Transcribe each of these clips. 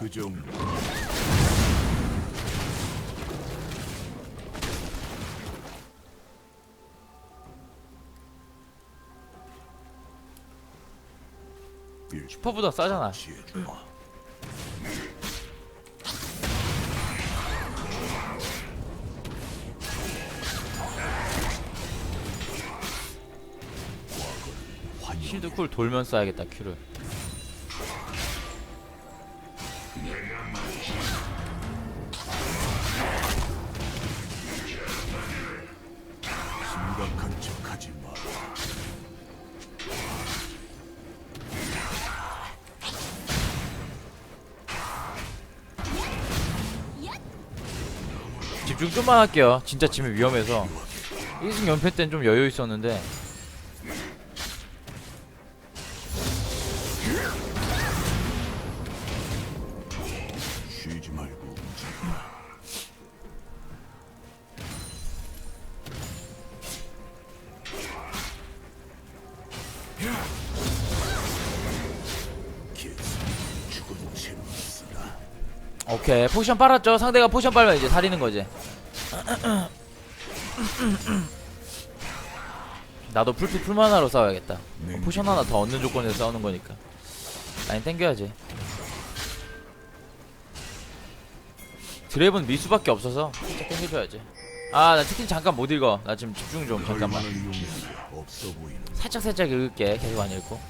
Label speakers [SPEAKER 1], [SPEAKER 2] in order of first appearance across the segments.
[SPEAKER 1] 그 정도.
[SPEAKER 2] 슈퍼보다 싸잖아
[SPEAKER 1] 지혜주마.
[SPEAKER 2] 실드 쿨 돌면 써야겠다 큐를 집중 좀만 할게요. 진짜 지면 위험해서. 1승 연패 땐좀 여유 있었는데.
[SPEAKER 1] 쉬지 말고.
[SPEAKER 2] 오케이. 포션 빨았죠? 상대가 포션 빨면 이제 살리는 거지 나도 풀피 풀만화로 싸워야겠다. 어, 포션 하나 더 얻는 조건에서 싸우는 거니까. 라인 땡겨야지. 드랩은 미수밖에 없어서 살짝 땡겨줘야지. 아나 치킨 잠깐 못 읽어. 나 지금 집중 좀 잠깐만.
[SPEAKER 1] 얼마나 용기가 없어 보이는.
[SPEAKER 2] 살짝 살짝 읽을게. 계속 안 읽고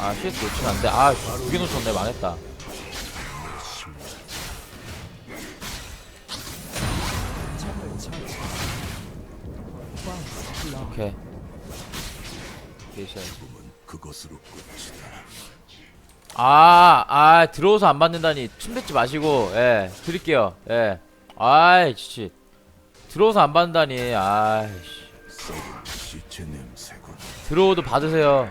[SPEAKER 2] 아 CS 놓치면 안돼 아 두개 놓쳤네 망했다 오케이. 아, 아, 들어오서 안 받는다니. 침 뱉지 마시고, 예, 드릴게요, 예. 아이, 씨. 들어오서 안 받는다니, 아이씨. 들어오도 받으세요.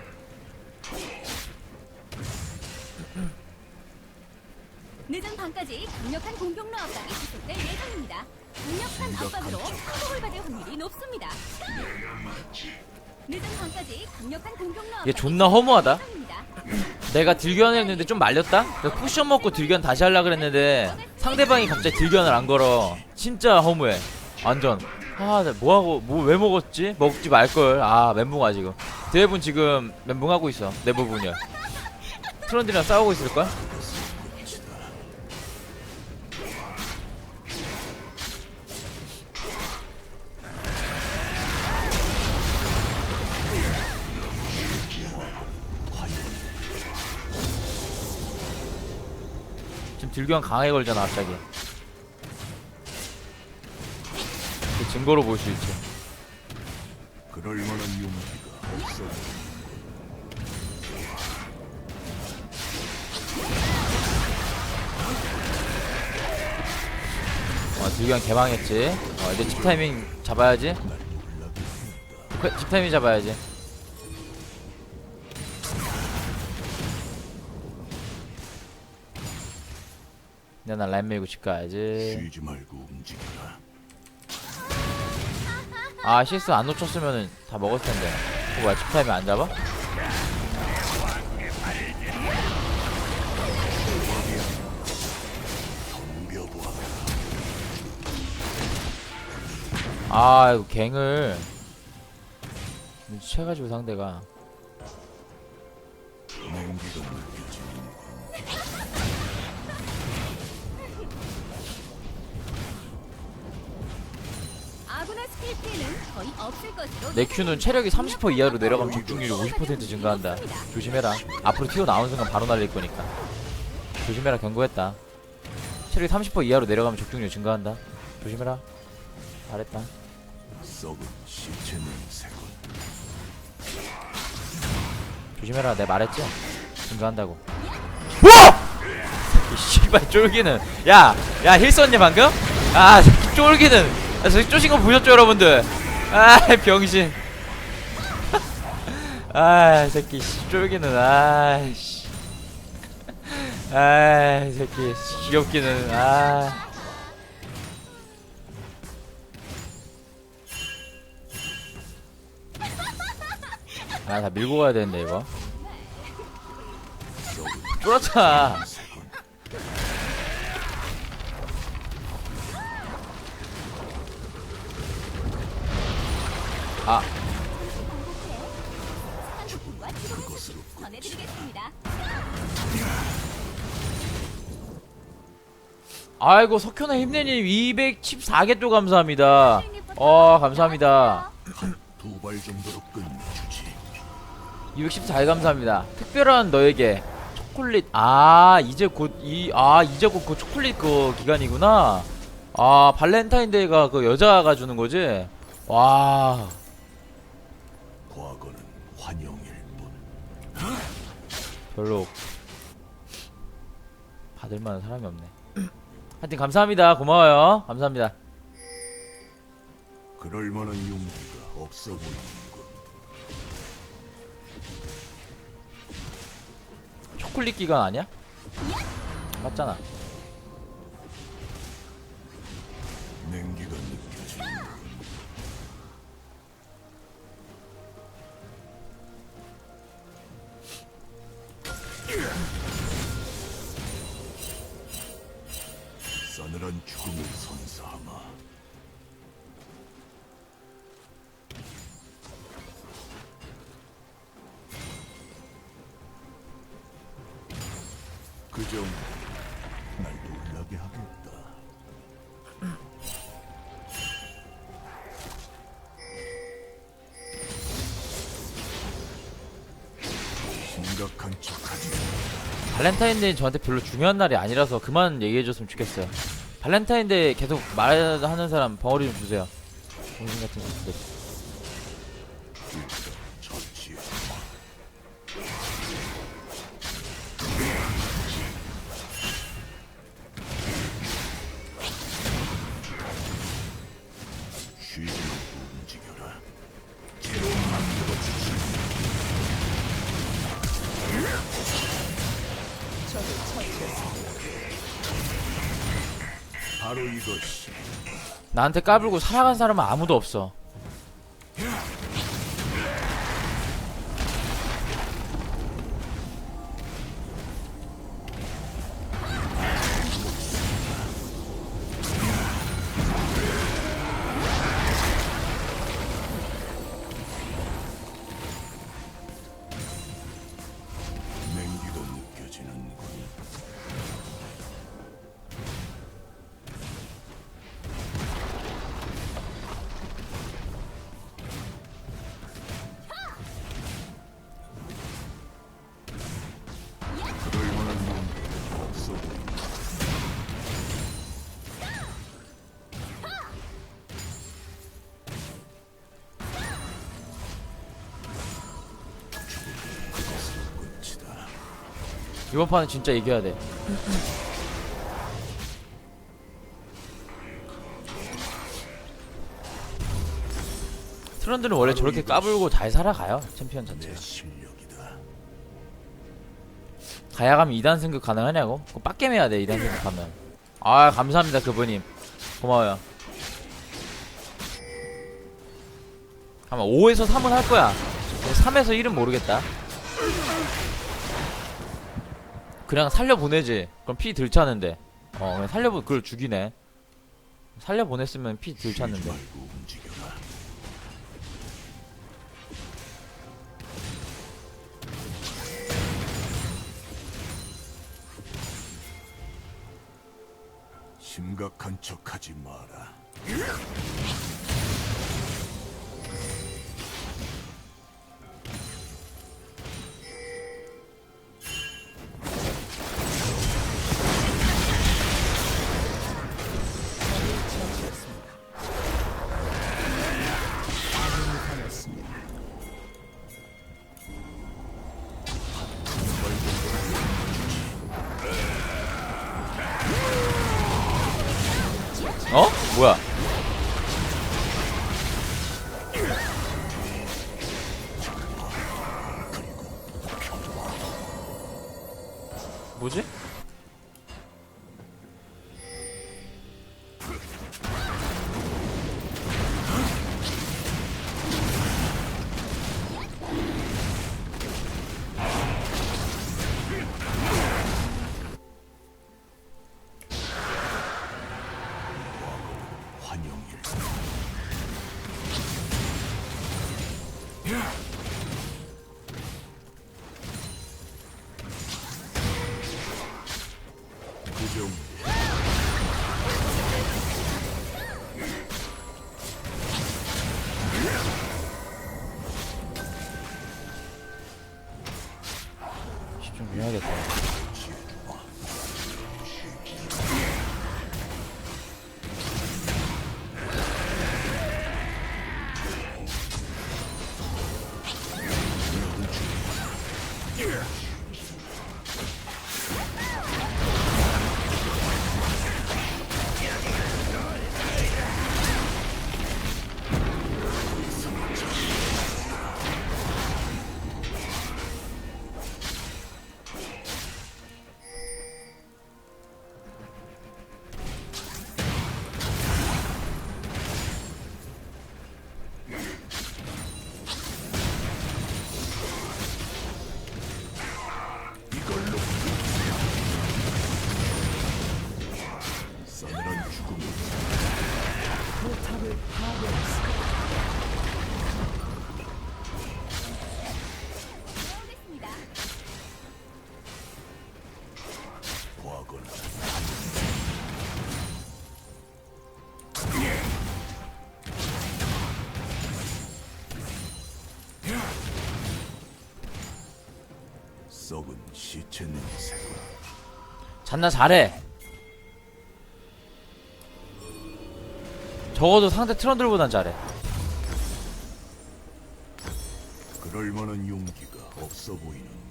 [SPEAKER 3] 늦은 밤까지 강력한 공격로 압박이 지속될 예정입니다. 강력한 압박으로 항복을 받을 확률이 높습니다. 늦은 밤까지 강력한 공격로 압박이
[SPEAKER 2] 얘 존나 허무하다.
[SPEAKER 3] 예정입니다.
[SPEAKER 2] 내가 딜견을 했는데 좀 말렸다? 그래서 쿠션 먹고 딜견 다시 하려 그랬는데 상대방이 갑자기 딜견을 안 걸어. 진짜 허무해. 완전. 아, 나 뭐하고, 뭐, 왜 먹었지? 먹지 말걸. 아, 멘붕아, 지금. 대부분 지금 멘붕하고 있어. 내 부분이야. 트런들이랑 싸우고 있을걸? 지금 딜견 강하게 걸잖아, 갑자기. 그 증거로 볼 수 있지.
[SPEAKER 1] 그럴 만한 용기가 없어 보이는.
[SPEAKER 2] 어, 개망했지. 어, 이제 집 타이밍 잡아야지. 그, 집 타이밍 잡아야지. 내가 나 라인 밀고 집 가야지.
[SPEAKER 1] 쉬지 말고 움직여라.
[SPEAKER 2] 아, CS 안 놓쳤으면은 다 먹었을 텐데. 어, 뭐야, 집 타이밍 안 잡아?
[SPEAKER 1] 덤벼보아.
[SPEAKER 2] 아, 이거 갱을. 눈치채가지고 상대가. 내 큐는 체력이 30% 이하로 내려가면 적중률이 50% 증가한다. 조심해라. 앞으로 튀어나오는 순간 바로 날릴 거니까. 조심해라, 경고했다. 체력이 30% 이하로 내려가면 적중률 증가한다. 조심해라. 잘했다. 조심해라, 내 말했지? 증가한다고. 우와! 이 씨발 쫄기는. 야, 야, 힐 썼니 방금? 아, 쫄기는. 아, 저기 쪼신 거 보셨죠, 여러분들? 아, 병신. 아, 새끼 씨, 쫄기는. 아, 씨. 아, 새끼 귀엽기는. 아. 아 다 밀고 가야 되는데 이거 쫄았잖아 아. 아이고 석현아 힘내님 214개 또 감사합니다. 어 감사합니다.
[SPEAKER 1] 두발 정도로 끝내주지.
[SPEAKER 2] 214개 감사합니다. 특별한 너에게 초콜릿. 아 이제 곧 이 아 이제 곧 그 초콜릿 그 기간이구나. 아 발렌타인데이가 그 여자가 주는 거지? 와 별로 받을 만한 사람이 없네. 하여튼 감사합니다. 고마워요. 감사합니다.
[SPEAKER 1] 그럴 만한 용기가 없어 보이는군.
[SPEAKER 2] 초콜릿 기간 아니야? 맞잖아.
[SPEAKER 1] 냉기가 느껴지는 그저 날 놀라게 하겠다 심각한 척하지
[SPEAKER 2] 발렌타인데이 저한테 별로 중요한 날이 아니라서 그만 얘기해줬으면 좋겠어요. 발렌타인데이 계속 말하는 사람 벙어리 좀 주세요. 정신 같은 것들. 나한테 까불고 살아간 사람은 아무도 없어. 이번 판은 진짜 이겨야 돼. 트런드는 원래 저렇게 까불고 잘 살아가요. 챔피언
[SPEAKER 1] 내
[SPEAKER 2] 자체가. 가야가면 2단 승급 가능하냐고? 그거 빡겜해야 돼 2단 승급 하면. 아 감사합니다 그분님. 고마워요. 아마 5에서 3은 할 거야. 3에서 1은 모르겠다. 그냥 살려보내지. 그럼 피들 차는데. 어, 그냥 살려보, 그걸 죽이네. 살려보냈으면 피들
[SPEAKER 1] 쉬지
[SPEAKER 2] 찼는데.
[SPEAKER 1] 말고 움직여라 심각한 척하지 마라 그 썩은 시체 냄새가
[SPEAKER 2] 잔나 잘해. 적어도 상대 트런들보단 잘해.
[SPEAKER 1] 그럴 만한 용기가 없어 보이는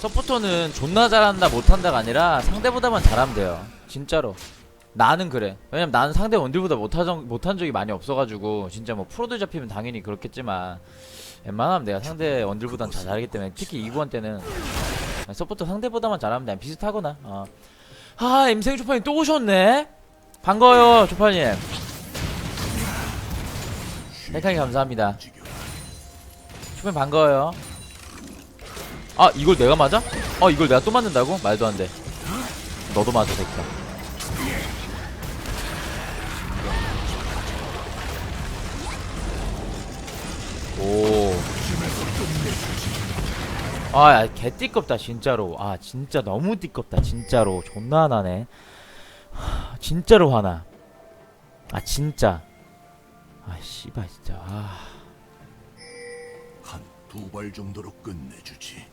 [SPEAKER 2] 서포터는 존나 잘한다 못한다가 아니라 상대보다만 잘하면 돼요. 진짜로. 나는 그래. 왜냐면 나는 상대 원딜보다 못한, 못한 적이 많이 없어가지고 진짜 뭐 프로들 잡히면 당연히 그렇겠지만 웬만하면 내가 상대 원딜보단 잘 잘하기 때문에 특히 이구원 때는 서포터 상대보다만 잘하면 그냥 비슷하거나 어. 아 임생 조파님 또 오셨네 반가워요 조파님 헬카이 감사합니다. 조파님 반가워요 아 이걸 내가 맞아? 어 이걸 내가 또 맞는다고? 말도 안돼 너도 맞아 새끼야 오. 아, 야, 개 띠껍다, 진짜로. 아, 진짜 너무 띠껍다, 진짜로. 존나 화나네. 하, 진짜로 화나. 아, 진짜. 아, 씨발, 진짜. 아.
[SPEAKER 1] 한 두 발 정도로 끝내주지.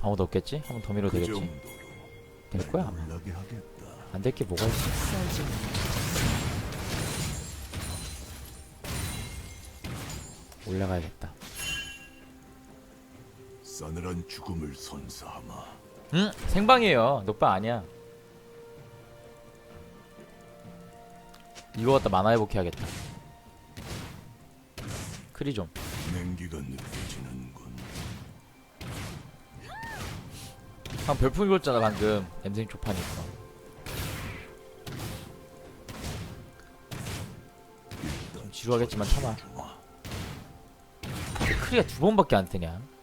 [SPEAKER 2] 아무도 없겠지? 한 번 더 밀어도
[SPEAKER 1] 그
[SPEAKER 2] 되겠지? 될 거야, 아마.
[SPEAKER 1] 놀라게 하겠다.
[SPEAKER 2] 안될 게 뭐가 있어. 올라가야겠다.
[SPEAKER 1] 싸늘한 죽음을 선사하마.
[SPEAKER 2] 응? 생방이에요. 녹방 아니야. 이거 갖다 만화 회복해야겠다. 크리 좀.
[SPEAKER 1] 냉기가 느껴지는군.
[SPEAKER 2] 방 별풍 읽었잖아 방금. 엠생 초파니까. 지루하겠지만 참아. 크리가 두 번밖에 안 뜨냐?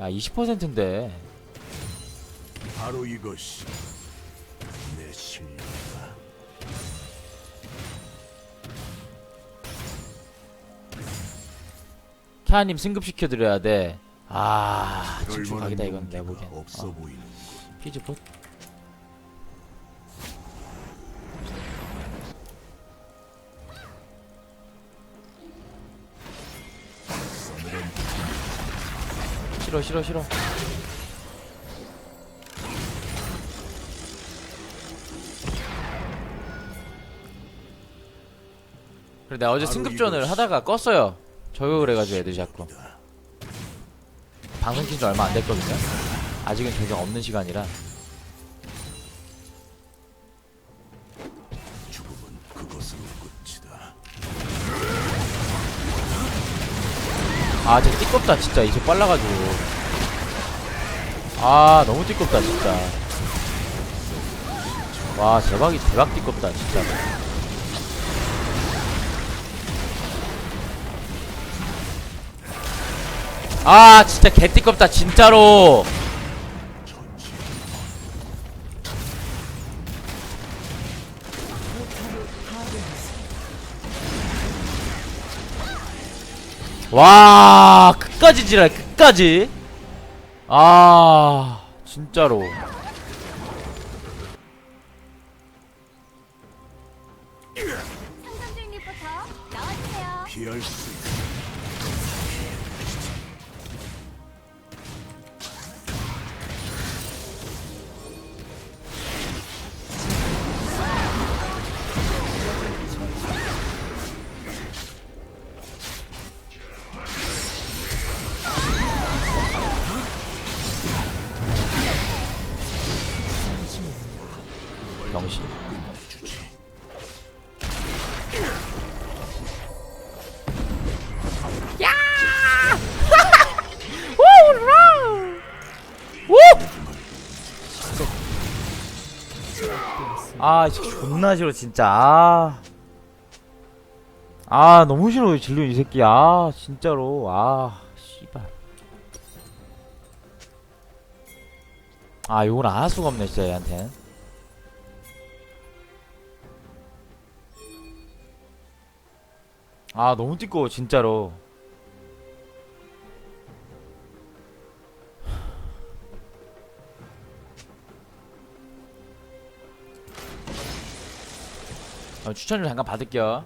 [SPEAKER 2] 야 20%인데
[SPEAKER 1] 바로 이것이 내 실력이다.
[SPEAKER 2] 캐아님 승급시켜드려야 돼. 아
[SPEAKER 1] 그럴
[SPEAKER 2] 집중
[SPEAKER 1] 만한
[SPEAKER 2] 각이다 이건 내가 보기엔.
[SPEAKER 1] 없어
[SPEAKER 2] 어,
[SPEAKER 1] 보이는군.
[SPEAKER 2] 피즈 봇. 싫어 싫어 싫어. 그래 내가 어제 승급전을 하다가 껐어요. 저거 그래가지고 애들 자꾸. 방송 킨지 얼마 안 됐거든요. 아직은 계정 없는 시간이라. 아 진짜 띠껍다 진짜. 이제 빨라가지고. 아 너무 띠껍다 진짜. 와 대박이 대박 띠껍다 진짜. 아 진짜 개 띠껍다 진짜로 와 끝까지 지랄 끝까지. 아 진짜로 병신 아 존나 싫어 진짜. 아, 아 너무 싫어 진료 이 새끼. 아 진짜로. 아 씨발. 아 욕을 안할 수가 없네 진짜 얘한텐 아 너무 띠꺼워 진짜로. 어, 추천을 잠깐 받을게요.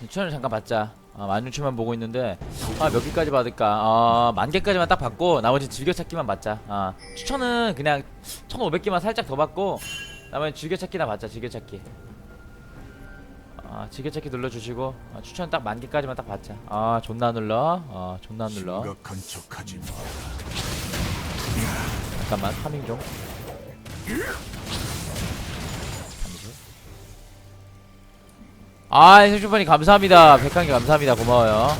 [SPEAKER 2] 추천을 잠깐 받자. 아, 만유치만 보고 있는데 아 몇 개까지 받을까? 어, 만 개까지만 딱 받고 나머지 즐겨찾기만 받자. 아, 추천은 그냥 1500개만 살짝 더 받고 나머지 즐겨찾기나 받자 즐겨찾기 아, 즐겨찾기 눌러주시고 아, 추천 딱 만 개까지만 딱 받자 아 존나 눌러 어 존나 눌러
[SPEAKER 1] 심각한 척하지 마.
[SPEAKER 2] 잠깐만 파밍 좀 잠시 아 생존파님 감사합니다 백한개 감사합니다 고마워요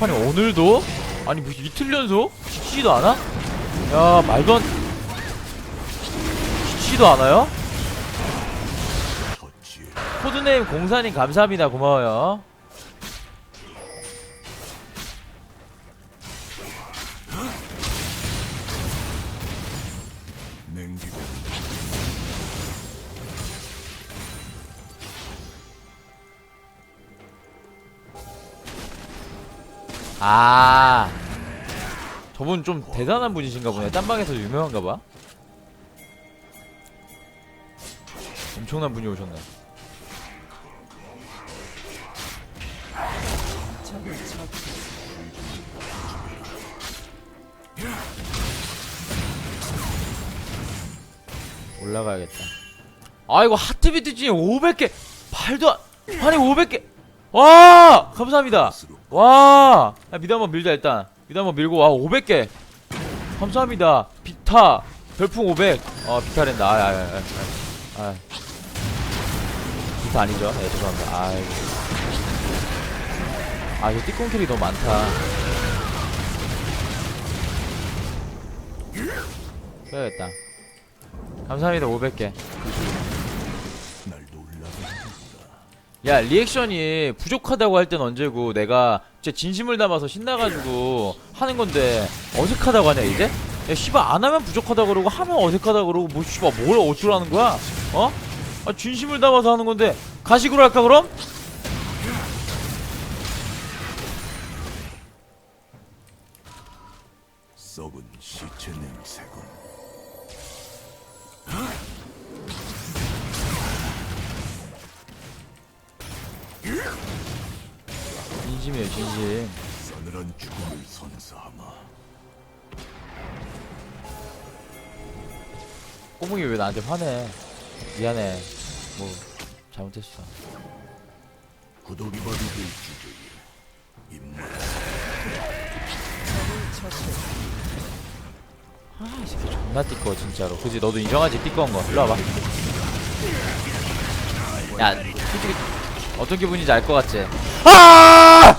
[SPEAKER 2] 파님 오늘도? 아니 뭐 이틀 연속? 지치지도 않아? 야 말도 안 지치지도 않아요? 코드네임 공사님 감사합니다. 고마워요. 아 저분 좀 대단한 분이신가 보네. 딴방에서 유명한가 봐. 엄청난 분이 오셨네 올라가야겠다. 아 이거 하트비트 중에 500개. 말도 안 아니 500개. 와! 감사합니다. 와! 야, 미드 한번 밀자 일단. 미드 한번 밀고 와 500개. 감사합니다. 비타. 별풍 500 어 비타 랜다. 아야야야 아, 비타 아니죠? 네 죄송합니다. 아이고 아 이거 띠꽁킬이 너무 많다. 빼야겠다 감사합니다 500개
[SPEAKER 1] 날 놀라게
[SPEAKER 2] 야 리액션이 부족하다고 할 땐 언제고 내가 진짜 진심을 담아서 신나가지고 하는 건데 어색하다고 하냐 이제? 야 씨발 안 하면 부족하다 그러고 하면 어색하다 그러고 뭐 씨발 뭘 어쩌라는 거야? 어? 아 진심을 담아서 하는 건데 가식으로 할까 그럼?
[SPEAKER 1] 썩은 시체 냄새
[SPEAKER 2] 진심이에요 진심.
[SPEAKER 1] 서늘한 죽음을 선사하마.
[SPEAKER 2] 꼬붕이 왜 나한테 화내? 미안해. 뭐 잘못했어.
[SPEAKER 1] 구더기 밥이 될 주제에 입맛.
[SPEAKER 2] 아이 새끼 존나 띠꺼워 진짜로. 그지? 너도 인정하지 띠꺼운 거. 일로 와봐. 야 솔직히 어떤 기분인지 알 것 같지? 아!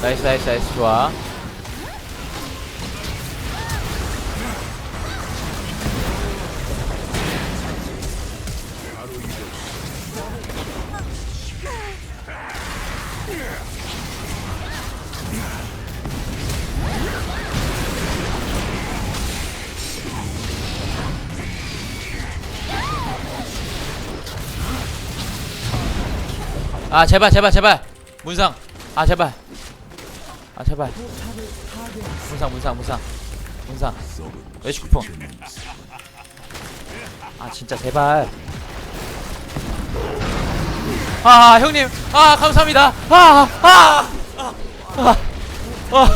[SPEAKER 2] 나이스 나이스 나이스 좋아 아 제발 제발 제발. 문상. 아 제발. 아 제발. 문상 문상 문상. 문상. 외식 쿠폰. 아 진짜 제발. 아 형님. 아 감사합니다. 아아아아 아, 아, 아,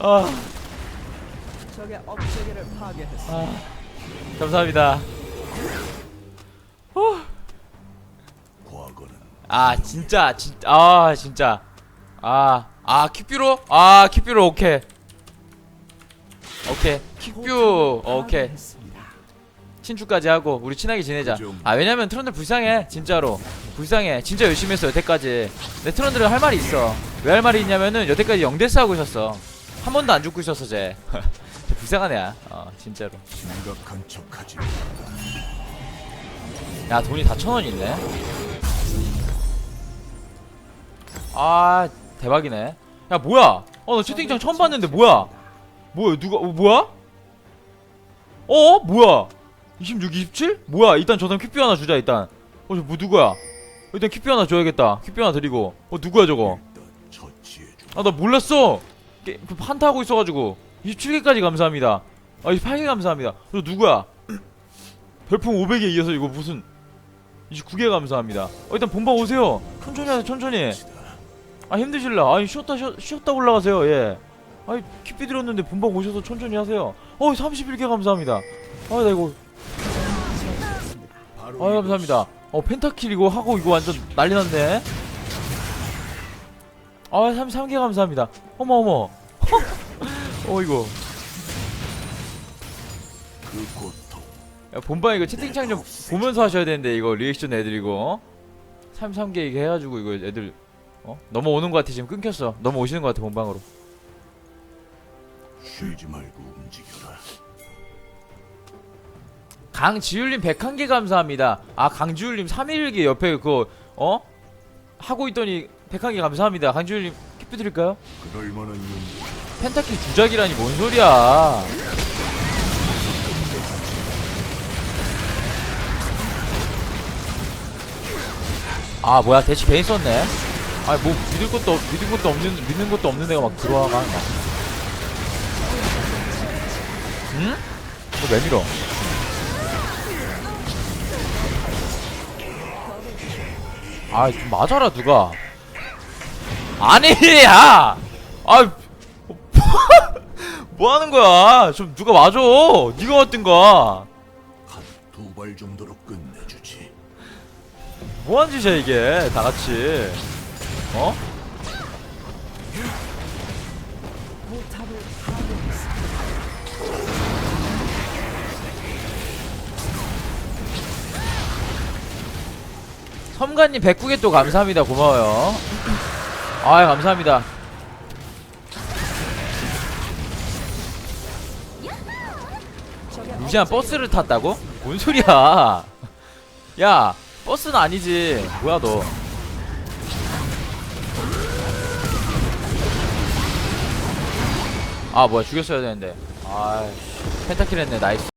[SPEAKER 2] 아,
[SPEAKER 4] 적의 억제기를 파괴했습니다.
[SPEAKER 2] 아, 감사합니다.
[SPEAKER 1] 과거는
[SPEAKER 2] 아 진짜 진짜 아 진짜. 아아 킥뷰로? 아 킥뷰로 오케이. 오케이 킥뷰 어, 오케이. 친추까지 하고 우리 친하게 지내자.
[SPEAKER 1] 그 정도.
[SPEAKER 2] 아 왜냐면 트런들 불쌍해 진짜로. 불쌍해 진짜 열심히 했어 여태까지. 내 트런들은 할 말이 있어. 왜 할 말이 있냐면은 여태까지 영대스 하고 있었어. 한 번도 안 죽고 있었어 쟤. 불쌍한 애야 어 진짜로.
[SPEAKER 1] 심각한 척하지.
[SPEAKER 2] 야 돈이 다천원 있네. 아 대박이네. 야 뭐야? 어나 채팅창 처음 봤는데 뭐야? 뭐야 누가 어, 뭐야? 어? 뭐야? 26 27 뭐야? 일단 저 사람 큐피 하나 주자 일단. 어저 뭐 누구야? 일단 큐피 하나 줘야겠다. 큐피 하나 드리고. 어 누구야 저거. 아 나 몰랐어. 게, 그 판타 하고 있어가지고. 27개까지 감사합니다. 아 28개 감사합니다. 저 누구야 별풍 500에 이어서 이거 무슨 29개 감사합니다. 어, 일단 본방 오세요. 천천히 하세요 천천히. 아 힘드실라. 아니 쉬었다 쉬, 쉬었다 올라가세요 예. 아니 키피 들었는데 본방 오셔서 천천히 하세요. 어 31개 감사합니다. 아나 이거. 아 감사합니다. 어 펜타킬 이거 하고 이거 완전 난리 났네. 아 33개 감사합니다. 어머 어머. 어 이거.
[SPEAKER 1] 그 고통.
[SPEAKER 2] 야, 본방 이거 채팅창 좀 보면서 하셔야 되는데 이거 리액션 애들이고 33개 이거 해가지고 이거 애들 어? 넘어오는 것 같아 지금 끊겼어 넘어오시는 것 같아 본방으로
[SPEAKER 1] 쉬지 말고 움직여라.
[SPEAKER 2] 강지율님 101개 감사합니다 아 강지율님 3일기 옆에 그거 어? 하고 있더니 101개 감사합니다 강지율님 기프 드릴까요?
[SPEAKER 1] 그럴 만한 용기.
[SPEAKER 2] 펜타킬 주작이라니 뭔 소리야 아 뭐야 대치 베인 썼네 아니 뭐 믿을 것도 없- 믿을 것도 없는 믿는 것도 없는 애가 막 들어와가 막. 응? 너왜 밀어 아 좀 맞아라 누가 아니 야 아, 뭐 하는 거야? 좀 누가 맞아. 네가 맞든가.
[SPEAKER 1] 한 두 발 정도로 끝내주지.
[SPEAKER 2] 뭐 하는 짓이야 이게? 다 같이. 어? 섬가님 109개 또 감사합니다. 고마워요. 아, 감사합니다.
[SPEAKER 4] 적의
[SPEAKER 2] 루시안 버스를 탔다고? 뭔 소리야? 야, 버스는 아니지. 뭐야 너? 아, 뭐야 죽였어야 되는데. 아, 펜타킬 했네. 나이스.